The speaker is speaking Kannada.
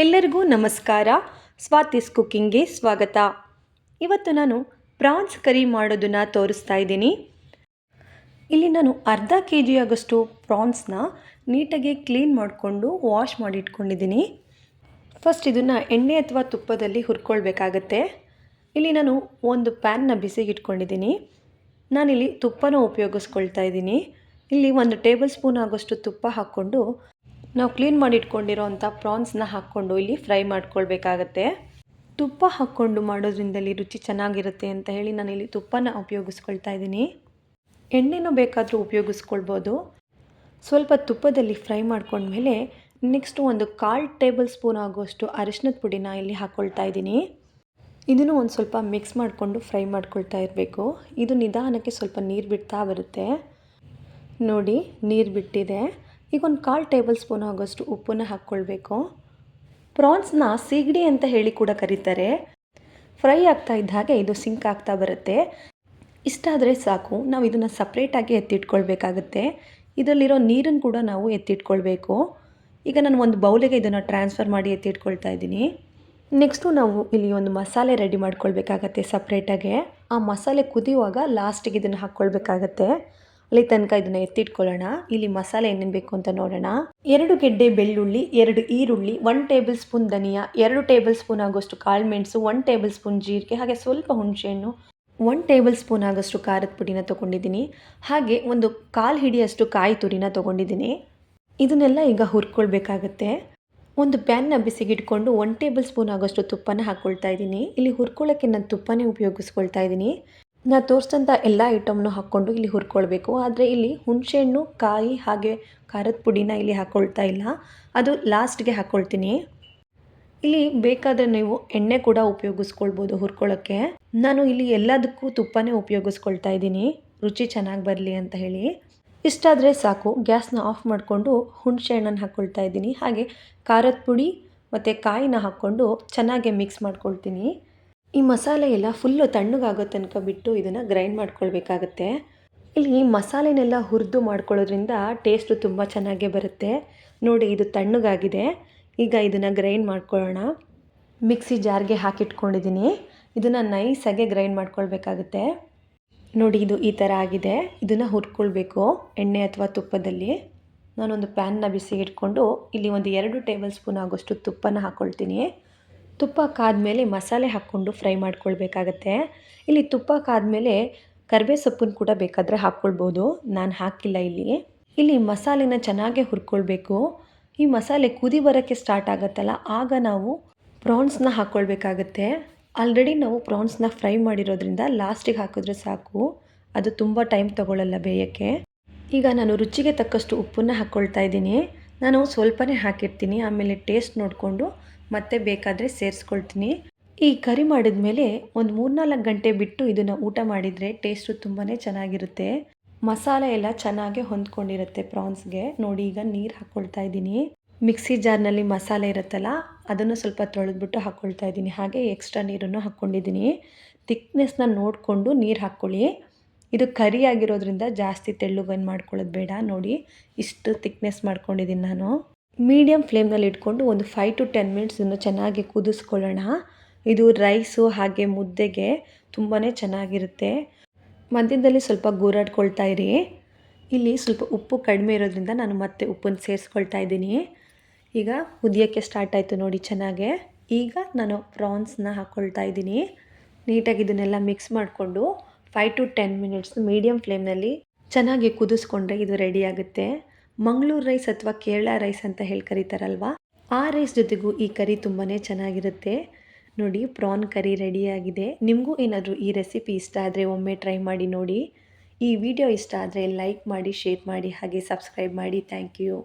ಎಲ್ಲರಿಗೂ ನಮಸ್ಕಾರ. ಸ್ವಾತಿಸ್ ಕುಕ್ಕಿಂಗ್ಗೆ ಸ್ವಾಗತ. ಇವತ್ತು ನಾನು ಪ್ರಾನ್ಸ್ ಕರಿ ಮಾಡೋದನ್ನು ತೋರಿಸ್ತಾ ಇದ್ದೀನಿ. ಇಲ್ಲಿ ನಾನು ಅರ್ಧ ಕೆ ಜಿ ಆಗೋಷ್ಟು ಪ್ರಾನ್ಸ್ನ ನೀಟಾಗಿ ಕ್ಲೀನ್ ಮಾಡಿಕೊಂಡು ವಾಶ್ ಮಾಡಿ ಇಟ್ಕೊಂಡಿದ್ದೀನಿ ಫಸ್ಟ್ ಇದನ್ನು ಎಣ್ಣೆ ಅಥವಾ ತುಪ್ಪದಲ್ಲಿ ಹುರ್ಕೊಳ್ಬೇಕಾಗತ್ತೆ. ಇಲ್ಲಿ ನಾನು ಒಂದು ಪ್ಯಾನ್ನ ಬಿಸಿಗೆ ಇಟ್ಕೊಂಡಿದ್ದೀನಿ ನಾನಿಲ್ಲಿ ತುಪ್ಪನ ಉಪಯೋಗಿಸ್ಕೊಳ್ತಾ ಇದ್ದೀನಿ. ಇಲ್ಲಿ ಒಂದು ಟೇಬಲ್ ಸ್ಪೂನ್ ಆಗೋಷ್ಟು ತುಪ್ಪ ಹಾಕ್ಕೊಂಡು ನಾವು ಕ್ಲೀನ್ ಮಾಡಿ ಇಟ್ಕೊಂಡಿರೋ ಅಂಥ ಪ್ರಾನ್ಸ್ನ ಹಾಕ್ಕೊಂಡು ಇಲ್ಲಿ ಫ್ರೈ ಮಾಡ್ಕೊಳ್ಬೇಕಾಗತ್ತೆ. ತುಪ್ಪ ಹಾಕ್ಕೊಂಡು ಮಾಡೋದ್ರಿಂದಲ್ಲಿ ರುಚಿ ಚೆನ್ನಾಗಿರುತ್ತೆ ಅಂತ ಹೇಳಿ ನಾನು ಇಲ್ಲಿ ತುಪ್ಪನ ಉಪಯೋಗಿಸ್ಕೊಳ್ತಾ ಇದ್ದೀನಿ. ಎಣ್ಣೆನೂ ಬೇಕಾದರೂ ಉಪಯೋಗಿಸ್ಕೊಳ್ಬೋದು. ಸ್ವಲ್ಪ ತುಪ್ಪದಲ್ಲಿ ಫ್ರೈ ಮಾಡ್ಕೊಂಡ್ಮೇಲೆ ನೆಕ್ಸ್ಟು ಒಂದು ಕಾಲು ಟೇಬಲ್ ಸ್ಪೂನ್ ಆಗುವಷ್ಟು ಅರಿಶಿನದ ಪುಡಿನ ಇಲ್ಲಿ ಹಾಕ್ಕೊಳ್ತಾ ಇದ್ದೀನಿ. ಇದನ್ನು ಒಂದು ಸ್ವಲ್ಪ ಮಿಕ್ಸ್ ಮಾಡಿಕೊಂಡು ಫ್ರೈ ಮಾಡ್ಕೊಳ್ತಾ ಇರಬೇಕು. ಇದು ನಿಧಾನಕ್ಕೆ ಸ್ವಲ್ಪ ನೀರು ಬಿಡ್ತಾ ಬರುತ್ತೆ. ನೋಡಿ, ನೀರು ಬಿಟ್ಟಿದೆ. ಈಗ ಒಂದು ಕಾಲು ಟೇಬಲ್ ಸ್ಪೂನ್ ಆಗೋಷ್ಟು ಉಪ್ಪನ್ನು ಹಾಕ್ಕೊಳ್ಬೇಕು. ಪ್ರಾನ್ಸ್ನ ಸೀಗಡಿ ಅಂತ ಹೇಳಿ ಕೂಡ ಕರೀತಾರೆ. ಫ್ರೈ ಆಗ್ತಾ ಇದ್ದ ಹಾಗೆ ಇದು ಸಿಂಕ್ ಆಗ್ತಾ ಬರುತ್ತೆ. ಇಷ್ಟಾದರೆ ಸಾಕು, ನಾವು ಇದನ್ನು ಸಪ್ರೇಟಾಗಿ ಎತ್ತಿಟ್ಕೊಳ್ಬೇಕಾಗತ್ತೆ. ಇದರಲ್ಲಿರೋ ನೀರನ್ನು ಕೂಡ ನಾವು ಎತ್ತಿಟ್ಕೊಳ್ಬೇಕು. ಈಗ ನಾನು ಒಂದು ಬೌಲಿಗೆ ಇದನ್ನು ಟ್ರಾನ್ಸ್ಫರ್ ಮಾಡಿ ಎತ್ತಿಟ್ಕೊಳ್ತಾ ಇದ್ದೀನಿ. ನೆಕ್ಸ್ಟು ನಾವು ಇಲ್ಲಿ ಒಂದು ಮಸಾಲೆ ರೆಡಿ ಮಾಡ್ಕೊಳ್ಬೇಕಾಗತ್ತೆ ಸಪ್ರೇಟಾಗೆ. ಆ ಮಸಾಲೆ ಕುದಿಯುವಾಗ ಲಾಸ್ಟಿಗೆ ಇದನ್ನು ಹಾಕ್ಕೊಳ್ಬೇಕಾಗತ್ತೆ. ಅಲ್ಲಿ ತನಕ ಇದನ್ನು ಎತ್ತಿಟ್ಕೊಳ್ಳೋಣ. ಇಲ್ಲಿ ಮಸಾಲೆ ಏನೇನು ಬೇಕು ಅಂತ ನೋಡೋಣ. ಎರಡು ಗೆಡ್ಡೆ ಬೆಳ್ಳುಳ್ಳಿ, ಎರಡು ಈರುಳ್ಳಿ ಒನ್ ಟೇಬಲ್ ಸ್ಪೂನ್ ಧನಿಯಾ, ಎರಡು ಟೇಬಲ್ ಸ್ಪೂನ್ ಆಗೋಷ್ಟು ಕಾಳು ಮೆಣಸು ಒನ್ ಟೇಬಲ್ ಸ್ಪೂನ್ ಜೀರಿಗೆ, ಹಾಗೆ ಸ್ವಲ್ಪ ಹುಣಸೆಹಣ್ಣು ಒನ್ ಟೇಬಲ್ ಸ್ಪೂನ್ ಆಗೋಷ್ಟು ಖಾರದ ಪುಡಿನ ತೊಗೊಂಡಿದ್ದೀನಿ. ಹಾಗೆ ಒಂದು ಕಾಲು ಹಿಡಿಯಷ್ಟು ಕಾಯಿ ತುರಿನ ತೊಗೊಂಡಿದ್ದೀನಿ. ಇದನ್ನೆಲ್ಲ ಈಗ ಹುರ್ಕೊಳ್ಬೇಕಾಗತ್ತೆ. ಒಂದು ಪ್ಯಾನ್ನ ಬಿಸಿಗಿಟ್ಕೊಂಡು ಒನ್ ಟೇಬಲ್ ಸ್ಪೂನ್ ಆಗೋಷ್ಟು ತುಪ್ಪನ ಹಾಕ್ಕೊಳ್ತಾ ಇದ್ದೀನಿ. ಇಲ್ಲಿ ಹುರ್ಕೊಳ್ಳೋಕ್ಕೆ ನಾನು ತುಪ್ಪನೇ ಉಪಯೋಗಿಸ್ಕೊಳ್ತಾ ಇದ್ದೀನಿ. ನಾನು ತೋರಿಸಿದಂಥ ಎಲ್ಲ ಐಟಮ್ನು ಹಾಕ್ಕೊಂಡು ಇಲ್ಲಿ ಹುರ್ಕೊಳ್ಬೇಕು. ಆದರೆ ಇಲ್ಲಿ ಹುಣಸೆಹಣ್ಣು, ಕಾಯಿ ಹಾಗೆ ಖಾರದ ಪುಡಿನ ಇಲ್ಲಿ ಹಾಕ್ಕೊಳ್ತಾ ಇಲ್ಲ. ಅದು ಲಾಸ್ಟ್ಗೆ ಹಾಕ್ಕೊಳ್ತೀನಿ ಇಲ್ಲಿ ಬೇಕಾದರೆ ನೀವು ಎಣ್ಣೆ ಕೂಡ ಉಪಯೋಗಿಸ್ಕೊಳ್ಬೋದು ಹುರ್ಕೊಳ್ಳೋಕ್ಕೆ ನಾನು ಇಲ್ಲಿ ಎಲ್ಲದಕ್ಕೂ ತುಪ್ಪನೇ ಉಪಯೋಗಿಸ್ಕೊಳ್ತಾ ಇದ್ದೀನಿ. ರುಚಿ ಚೆನ್ನಾಗಿ ಬರಲಿ ಅಂತ ಹೇಳಿ. ಇಷ್ಟಾದರೆ ಸಾಕು. ಗ್ಯಾಸ್ನ ಆಫ್ ಮಾಡಿಕೊಂಡು ಹುಣಸೆ ಹಣ್ಣನ್ನು ಹಾಕ್ಕೊಳ್ತಾ ಇದ್ದೀನಿ. ಹಾಗೆ ಖಾರದ ಪುಡಿ ಮತ್ತು ಕಾಯಿನ ಹಾಕ್ಕೊಂಡು ಚೆನ್ನಾಗಿ ಮಿಕ್ಸ್ ಮಾಡ್ಕೊಳ್ತೀನಿ. ಈ ಮಸಾಲೆ ಎಲ್ಲ ಫುಲ್ಲು ತಣ್ಣಗಾಗೋ ತನಕ ಬಿಟ್ಟು ಇದನ್ನು ಗ್ರೈಂಡ್ ಮಾಡ್ಕೊಳ್ಬೇಕಾಗತ್ತೆ. ಇಲ್ಲಿ ಮಸಾಲೆನೆಲ್ಲ ಹುರಿದು ಮಾಡ್ಕೊಳ್ಳೋದ್ರಿಂದ ಟೇಸ್ಟು ತುಂಬ ಚೆನ್ನಾಗೇ ಬರುತ್ತೆ. ನೋಡಿ, ಇದು ತಣ್ಣಗಾಗಿದೆ. ಈಗ ಇದನ್ನು ಗ್ರೈಂಡ್ ಮಾಡ್ಕೊಳ್ಳೋಣ. ಮಿಕ್ಸಿ ಜಾರ್ಗೆ ಹಾಕಿಟ್ಕೊಂಡಿದ್ದೀನಿ. ಇದನ್ನು ನೈಸಾಗೆ ಗ್ರೈಂಡ್ ಮಾಡ್ಕೊಳ್ಬೇಕಾಗುತ್ತೆ. ನೋಡಿ, ಇದು ಈ ಥರ ಆಗಿದೆ. ಇದನ್ನು ಹುರ್ಕೊಳ್ಬೇಕು ಎಣ್ಣೆ ಅಥವಾ ತುಪ್ಪದಲ್ಲಿ. ನಾನೊಂದು ಪ್ಯಾನ್ನ ಬಿಸಿ ಇಟ್ಕೊಂಡು ಇಲ್ಲಿ ಒಂದು ಎರಡು ಟೇಬಲ್ ಸ್ಪೂನ್ ಆಗೋಷ್ಟು ತುಪ್ಪನ ಹಾಕ್ಕೊಳ್ತೀನಿ ತುಪ್ಪ ಕಾದ್ಮೇಲೆ ಮಸಾಲೆ ಹಾಕ್ಕೊಂಡು ಫ್ರೈ ಮಾಡ್ಕೊಳ್ಬೇಕಾಗತ್ತೆ. ಇಲ್ಲಿ ತುಪ್ಪ ಕಾದ್ಮೇಲೆ ಕರಿಬೇ ಸೊಪ್ಪನ್ನು ಕೂಡ ಬೇಕಾದರೆ ಹಾಕ್ಕೊಳ್ಬೋದು. ನಾನು ಹಾಕಿಲ್ಲ ಇಲ್ಲಿ. ಇಲ್ಲಿ ಮಸಾಲೆನ ಚೆನ್ನಾಗೆ ಹುರ್ಕೊಳ್ಬೇಕು. ಈ ಮಸಾಲೆ ಕುದಿ ಬರೋಕ್ಕೆ ಸ್ಟಾರ್ಟ್ ಆಗುತ್ತಲ್ಲ, ಆಗ ನಾವು ಪ್ರಾನ್ಸ್ನ ಹಾಕ್ಕೊಳ್ಬೇಕಾಗತ್ತೆ. ಆಲ್ರೆಡಿ ನಾವು ಪ್ರಾನ್ಸ್ನ ಫ್ರೈ ಮಾಡಿರೋದ್ರಿಂದ ಲಾಸ್ಟಿಗೆ ಹಾಕಿದ್ರೆ ಸಾಕು. ಅದು ತುಂಬ ಟೈಮ್ ತೊಗೊಳ್ಳಲ್ಲ ಬೇಯೋಕ್ಕೆ. ಈಗ ನಾನು ರುಚಿಗೆ ತಕ್ಕಷ್ಟು ಉಪ್ಪನ್ನು ಹಾಕ್ಕೊಳ್ತಾ ಇದ್ದೀನಿ. ನಾನು ಸ್ವಲ್ಪನೇ ಹಾಕಿರ್ತೀನಿ, ಆಮೇಲೆ ಟೇಸ್ಟ್ ನೋಡಿಕೊಂಡು ಮತ್ತೆ ಬೇಕಾದರೆ ಸೇರಿಸ್ಕೊಳ್ತೀನಿ. ಈ ಕರಿ ಮಾಡಿದ ಮೇಲೆ ಒಂದು ಮೂರ್ನಾಲ್ಕು ಗಂಟೆ ಬಿಟ್ಟು ಇದನ್ನು ಊಟ ಮಾಡಿದರೆ ಟೇಸ್ಟು ತುಂಬಾ ಚೆನ್ನಾಗಿರುತ್ತೆ. ಮಸಾಲೆ ಎಲ್ಲ ಚೆನ್ನಾಗಿ ಹೊಂದ್ಕೊಂಡಿರುತ್ತೆ ಪ್ರಾನ್ಸ್ಗೆ ನೋಡಿ, ಈಗ ನೀರು ಹಾಕ್ಕೊಳ್ತಾ ಇದ್ದೀನಿ. ಮಿಕ್ಸಿ ಜಾರ್ನಲ್ಲಿ ಮಸಾಲೆ ಇರುತ್ತಲ್ಲ, ಅದನ್ನು ಸ್ವಲ್ಪ ತೊಳೆದ್ಬಿಟ್ಟು ಹಾಕ್ಕೊಳ್ತಾ ಇದ್ದೀನಿ. ಹಾಗೆ ಎಕ್ಸ್ಟ್ರಾ ನೀರನ್ನು ಹಾಕ್ಕೊಂಡಿದ್ದೀನಿ ತಿಕ್ನೆಸ್ನ ನೋಡಿಕೊಂಡು ನೀರು ಹಾಕ್ಕೊಳ್ಳಿ. ಇದು ಕರಿ ಆಗಿರೋದ್ರಿಂದ ಜಾಸ್ತಿ ತೆಳ್ಳುಗನ್ ಮಾಡ್ಕೊಳ್ಳೋದು ಬೇಡ. ನೋಡಿ, ಇಷ್ಟು ತಿಕ್ನೆಸ್ ಮಾಡ್ಕೊಂಡಿದ್ದೀನಿ ನಾನು. ಮೀಡಿಯಮ್ ಫ್ಲೇಮ್ನಲ್ಲಿ ಇಟ್ಕೊಂಡು ಒಂದು ಫೈವ್ ಟು ಟೆನ್ ಮಿನಿಟ್ಸ್ ಇನ್ನು ಚೆನ್ನಾಗಿ ಕುದಿಸ್ಕೊಳ್ಳೋಣ. ಇದು ರೈಸು ಹಾಗೆ ಮುದ್ದೆಗೆ ತುಂಬಾ ಚೆನ್ನಾಗಿರುತ್ತೆ. ಮಧ್ಯದಲ್ಲಿ ಸ್ವಲ್ಪ ಗೂರಾಡ್ಕೊಳ್ತಾ ಇರಿ. ಇಲ್ಲಿ ಸ್ವಲ್ಪ ಉಪ್ಪು ಕಡಿಮೆ ಇರೋದ್ರಿಂದ ನಾನು ಮತ್ತೆ ಉಪ್ಪನ್ನು ಸೇರಿಸ್ಕೊಳ್ತಾ ಇದ್ದೀನಿ. ಈಗ ಕುದಿಯೋಕ್ಕೆ ಸ್ಟಾರ್ಟ್ ಆಯಿತು ನೋಡಿ ಚೆನ್ನಾಗೆ. ಈಗ ನಾನು ಪ್ರಾನ್ಸ್ನ ಹಾಕ್ಕೊಳ್ತಾ ಇದ್ದೀನಿ. ನೀಟಾಗಿ ಇದನ್ನೆಲ್ಲ ಮಿಕ್ಸ್ ಮಾಡಿಕೊಂಡು five to ten minutes medium ಫ್ಲೇಮ್ನಲ್ಲಿ ಚೆನ್ನಾಗಿ ಕುದಿಸ್ಕೊಂಡ್ರೆ ಇದು ರೆಡಿ ಆಗುತ್ತೆ. ಮಂಗಳೂರು ರೈಸ್ ಅಥವಾ ಕೇರಳ ರೈಸ್ ಅಂತ ಹೇಳಿ ಕರೀತಾರಲ್ವಾ? ಆ ರೈಸ್ ಜೊತೆಗೂ ಈ ಕರಿ ತುಂಬಾ ಚೆನ್ನಾಗಿರುತ್ತೆ. ನೋಡಿ, ಪ್ರಾನ್ ಕರಿ ರೆಡಿಯಾಗಿದೆ ನಿಮಗೂ ಏನಾದರೂ ಈ ರೆಸಿಪಿ ಇಷ್ಟ ಆದರೆ ಒಮ್ಮೆ ಟ್ರೈ ಮಾಡಿ ನೋಡಿ. ಈ ವಿಡಿಯೋ ಇಷ್ಟ ಆದರೆ ಲೈಕ್ ಮಾಡಿ ಶೇರ್ ಮಾಡಿ, ಹಾಗೆ ಸಬ್ಸ್ಕ್ರೈಬ್ ಮಾಡಿ. Thank you